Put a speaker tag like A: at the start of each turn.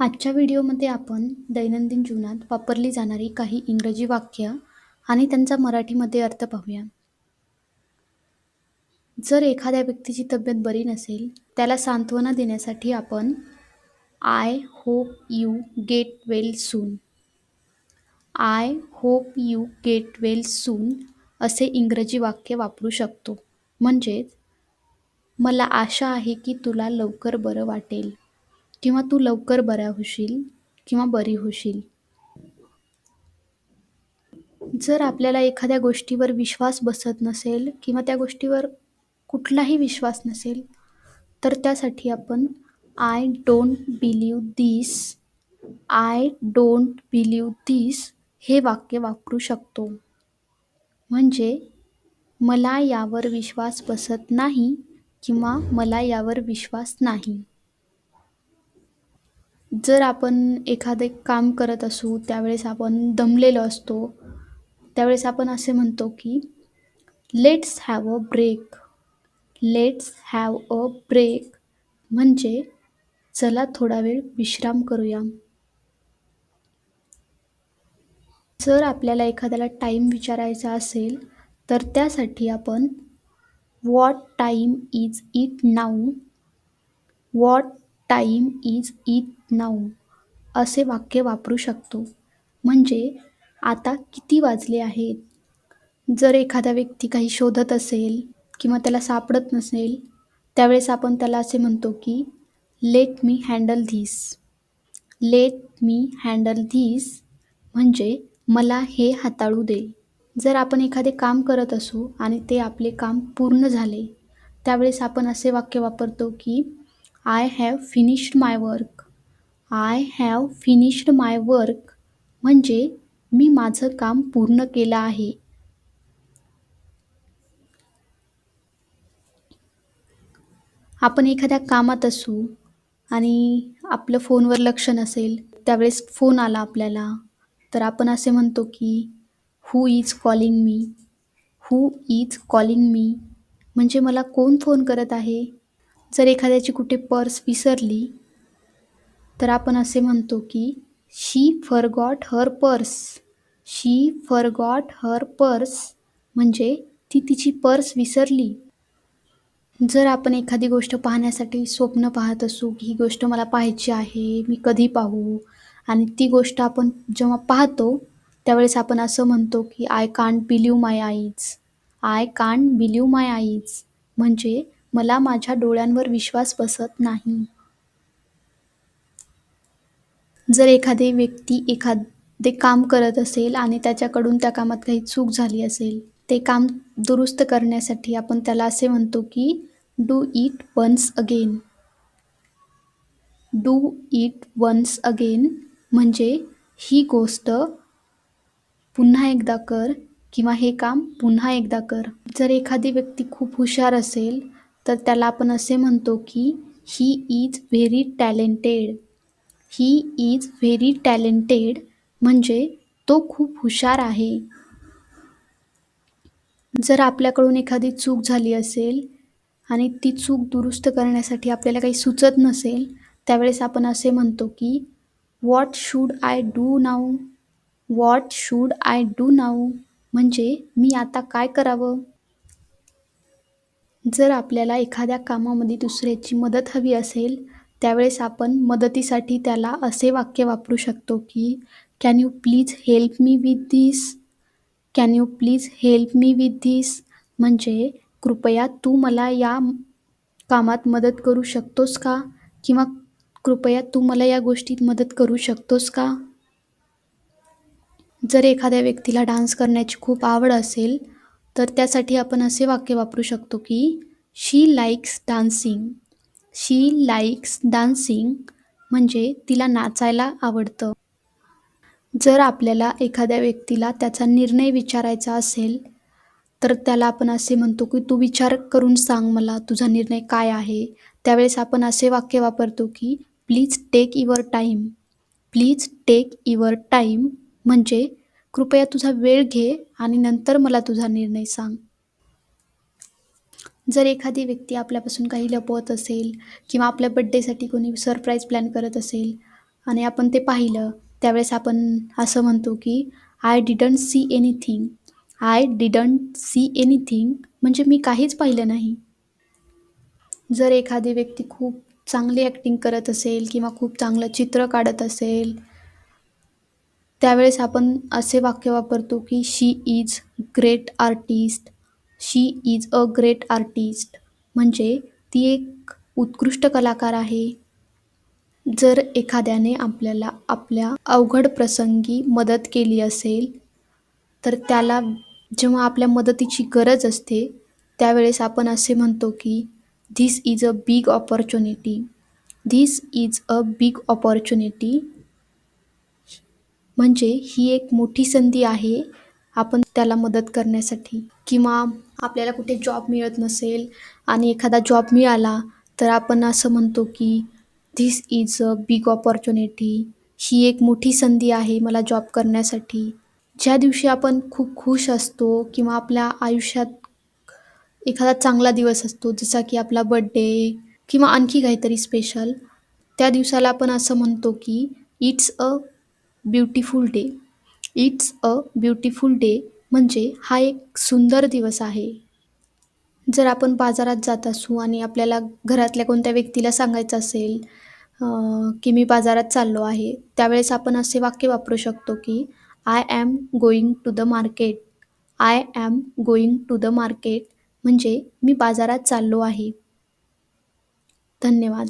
A: आजच्या व्हिडिओमध्ये आपण दैनंदिन जीवनात वापरली जाणारी काही इंग्रजी वाक्य आणि त्यांचा मराठीमध्ये अर्थ पाहूया. जर एखाद्या व्यक्तीची तब्येत बरी नसेल त्याला सांत्वना देण्यासाठी आपण I hope you get well soon I hope you get well soon असे इंग्रजी वाक्य वापरू शकतो. म्हणजेच मला आशा आहे की तुला लवकर बरं वाटेल. किंवा तू लवकर बऱ्या होशील किंवा बरी होशील. जर आपल्याला एखाद्या गोष्टीवर विश्वास बसत नसेल किंवा त्या गोष्टीवर कुठलाही विश्वास नसेल तर त्यासाठी आपण I don't believe this I don't believe this हे वाक्य वापरू शकतो. म्हणजे मला यावर विश्वास बसत नाही किंवा मला यावर विश्वास नाही. जर आपण एखादे काम करत असू त्यावेळेस आपण दमलेलो असतो त्यावेळेस आपण असे म्हणतो की let's have a break let's have a break म्हणजे चला थोडा वेळ विश्राम करूया. जर आपल्याला एखाद्याला टाईम विचारायचा असेल तर त्यासाठी आपण what time is it now what time is it now असे वाक्य वापरू शकतो. म्हणजे आता किती वाजले आहेत? जर एखादा व्यक्ती काही शोधत असेल किंवा त्याला सापडत नसेल त्यावेळेस आपण त्याला असे म्हणतो की let me handle this let me handle this म्हणजे मला हे हाताळू दे. जर आपण एखादे काम करत असू आणि ते आपले काम पूर्ण झाले त्यावेळेस आपण असे वाक्य वापरतो की I have finished my work I have finished my work म्हणजे मी माझं काम पूर्ण केलं आहे. आपण एखाद्या कामात असू आणि आपलं फोनवर लक्ष नसेल त्यावेळेस फोन आला आपल्याला तर आपण असे म्हणतो की who is calling me who is calling me म्हणजे मला कोण फोन करत आहे? जर एखाद्याची कुठे पर्स विसरली तर आपण असे म्हणतो की she forgot her purse she forgot her purse म्हणजे ती तिची पर्स विसरली. जर आपण एखादी गोष्ट पाहण्यासाठी स्वप्न पाहत असू की ही गोष्ट मला पाहायची आहे मी कधी पाहू? आणि ती गोष्ट आपण जेव्हा पाहतो त्यावेळेस आपण असं म्हणतो की I can't believe my eyes I can't believe my eyes म्हणजे मला माझ्या डोळ्यांवर विश्वास बसत नाही. जर एखादी व्यक्ती एखादे काम करत असेल आणि त्याच्याकडून त्या कामात काही चूक झाली असेल ते काम दुरुस्त करण्यासाठी आपण त्याला असे म्हणतो की do it once again do it once again म्हणजे ही गोष्ट पुन्हा एकदा कर किंवा हे काम पुन्हा एकदा कर. जर एखादी व्यक्ती खूप हुशार असेल तर त्याला आपण असे म्हणतो की he is very talented he is very talented म्हणजे तो खूप हुशार आहे. जर आपल्याकडून एखादी चूक झाली असेल आणि ती चूक दुरुस्त करण्यासाठी आपल्याला काही सुचत नसेल त्यावेळेस आपण असे म्हणतो की what should I do now what should I do now म्हणजे मी आता काय करावं? जर आपल्याला एखाद्या कामामध्ये दुसऱ्याची मदत हवी असेल त्यावेळेस आपण मदतीसाठी त्याला असे वाक्य वापरू शकतो की can you please help me with this can you please help me with this म्हणजे कृपया तू मला या कामात मदत करू शकतोस का? किंवा कृपया तू मला या गोष्टीत मदत करू शकतोस का? जर एखाद्या व्यक्तीला डान्स करण्याची खूप आवड असेल तर त्यासाठी आपण असे वाक्य वापरू शकतो की she likes dancing she likes dancing म्हणजे तिला नाचायला आवडतं. जर आपल्याला एखाद्या व्यक्तीला त्याचा निर्णय विचारायचा असेल तर त्याला आपण असे म्हणतो की तू विचार करून सांग मला तुझा निर्णय काय आहे. त्यावेळेस आपण असे वाक्य वापरतो की please take your time please take your time म्हणजे कृपया तुझा वेळ घे आणि नंतर मला तुझा निर्णय सांग. जर एखादी व्यक्ती आपल्यापासून काही लपवत असेल किंवा आपल्या बड्डेसाठी कोणी सरप्राईज प्लॅन करत असेल आणि आपण ते पाहिलं त्यावेळेस आपण असं म्हणतो की I didn't see anything I didn't see anything म्हणजे मी काहीच पाहिलं नाही. जर एखादी व्यक्ती खूप चांगली ॲक्टिंग करत असेल किंवा खूप चांगलं चित्र काढत असेल त्यावेळेस आपण असे वाक्य वापरतो की she is great artist she is a great artist म्हणजे ती एक उत्कृष्ट कलाकार आहे. जर एखाद्याने आपल्याला आपल्या अवघड प्रसंगी मदत केली असेल तर त्याला जेव्हा आपल्या मदतीची गरज असते त्यावेळेस आपण असे म्हणतो की this is a big opportunity this is a big opportunity म्हणजे ही एक मोठी संधी आहे आपण त्याला मदत करण्यासाठी. किंवा आपल्याला कुठे जॉब मिळत नसेल आणि एखादा जॉब मिळाला तर आपण असं म्हणतो की this is a big opportunity ही एक मोठी संधी आहे मला जॉब करण्यासाठी. ज्या दिवशी आपण खूप खुश असतो किंवा आपल्या आयुष्यात एखादा चांगला दिवस असतो जसा की आपला बड्डे किंवा आणखी काहीतरी स्पेशल त्या दिवसाला आपण असं म्हणतो की it's a beautiful day. It's a beautiful day म्हणजे हा एक सुंदर दिवस आहे. जर आपण बाजारात जात असू आणि आपल्याला घरातल्या कोणत्या व्यक्तीला सांगायचं असेल की मी बाजारात चाललो आहे त्यावेळेस आपण असे वाक्य वापरू शकतो की I am going to the market I am going to the market म्हणजे मी बाजारात चाललो आहे. धन्यवाद.